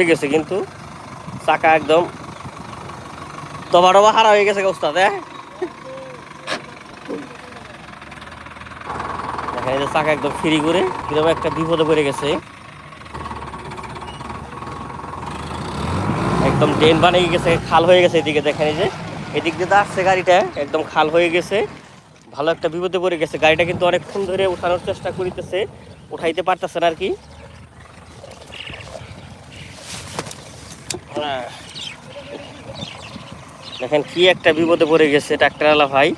ঠিক আছে, কিন্তু চাকা একদম দবা ডবা হারা হয়ে গেছে দেখেন এই চাকা একদম করে কীরকম একটা বিপদে পড়ে গেছে। একদম ড্রেন বানিয়ে গেছে, খাল হয়ে গেছে এদিকে, দেখেন যে। এদিক দিয়ে আসছে গাড়িটা, একদম খাল হয়ে গেছে। ভালো একটা বিপদে পড়ে গেছে। গাড়িটা কিন্তু অনেকক্ষণ ধরে উঠানোর চেষ্টা করিতেছে, উঠাইতে পারতেছে না আর কি। দেখেন কি একটা বিপদে পড়ে গেছে ট্রাক্টরওয়ালা ভাই।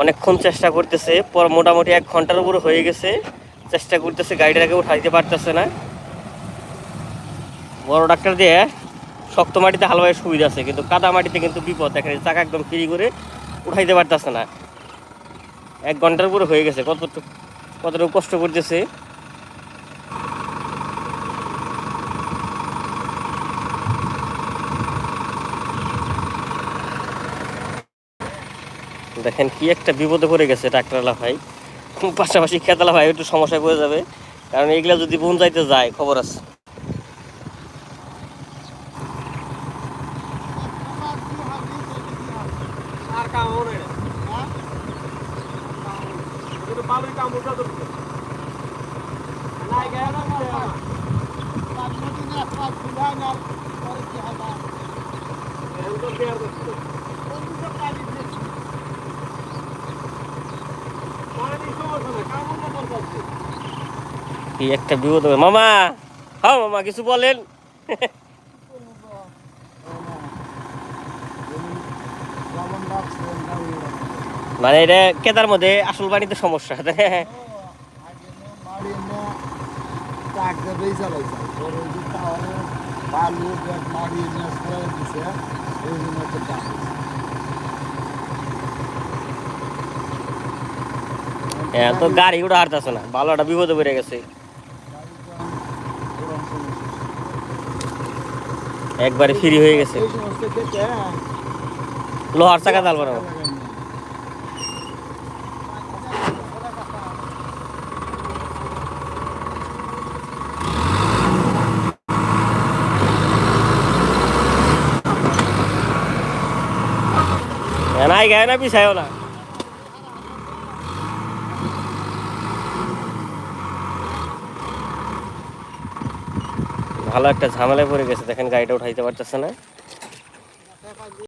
অনেকক্ষণ চেষ্টা করতেছে, পর মোটামুটি এক ঘণ্টার উপরে হয়ে গেছে। চেষ্টা করতেছে, গাড়িটাকে উঠাইতে পারতেছে না। বড় ডাক্তার দিয়ে শক্ত মাটিতে হালবাই সুবিধা আছে, কিন্তু কাদা মাটিতে কিন্তু বিপদ। দেখেন চাকা একদম ফ্রি করে উঠাইতে পারতেছে না। এক ঘণ্টার উপরে হয়ে গেছে, কতটুকু কতটুকু কষ্ট করতেছে। দেখেন কি একটা বিপদে পড়ে গেছে ট্রাক্টরওয়ালা ভাই। পাশাপাশি খেতালা ভাই, একটু সমস্যায় পড়ে যাবে। কারণ এগুলা যদি বোন যাইতে যায়, খবর আছে। আর কাম হবে না কিন্তু বালুই কাম উঠা তো নাই গেল না এখন তো পেয়ার করছে পানি সমস্যা না কাম উঠা করছে কি একটা বিপদ হবে। মামা হ্যাঁ মামা, কিছু বলেন। মানে এটা কেদার মধ্যে আসল বাড়িতে সমস্যা। হ্যাঁ তো গাড়ি উঠে হারতেছে না। ভালো একটা বিপদে পড়ে গেছে। একবারে ফ্রি হয়ে গেছে। লোহার চাকা চালবো না। নাই গায়ে না পিছায়ও না। ভালো একটা ঝামেলায় পড়ে গেছে দেখেন গাড়িটা উঠাইতে পারতেছে না।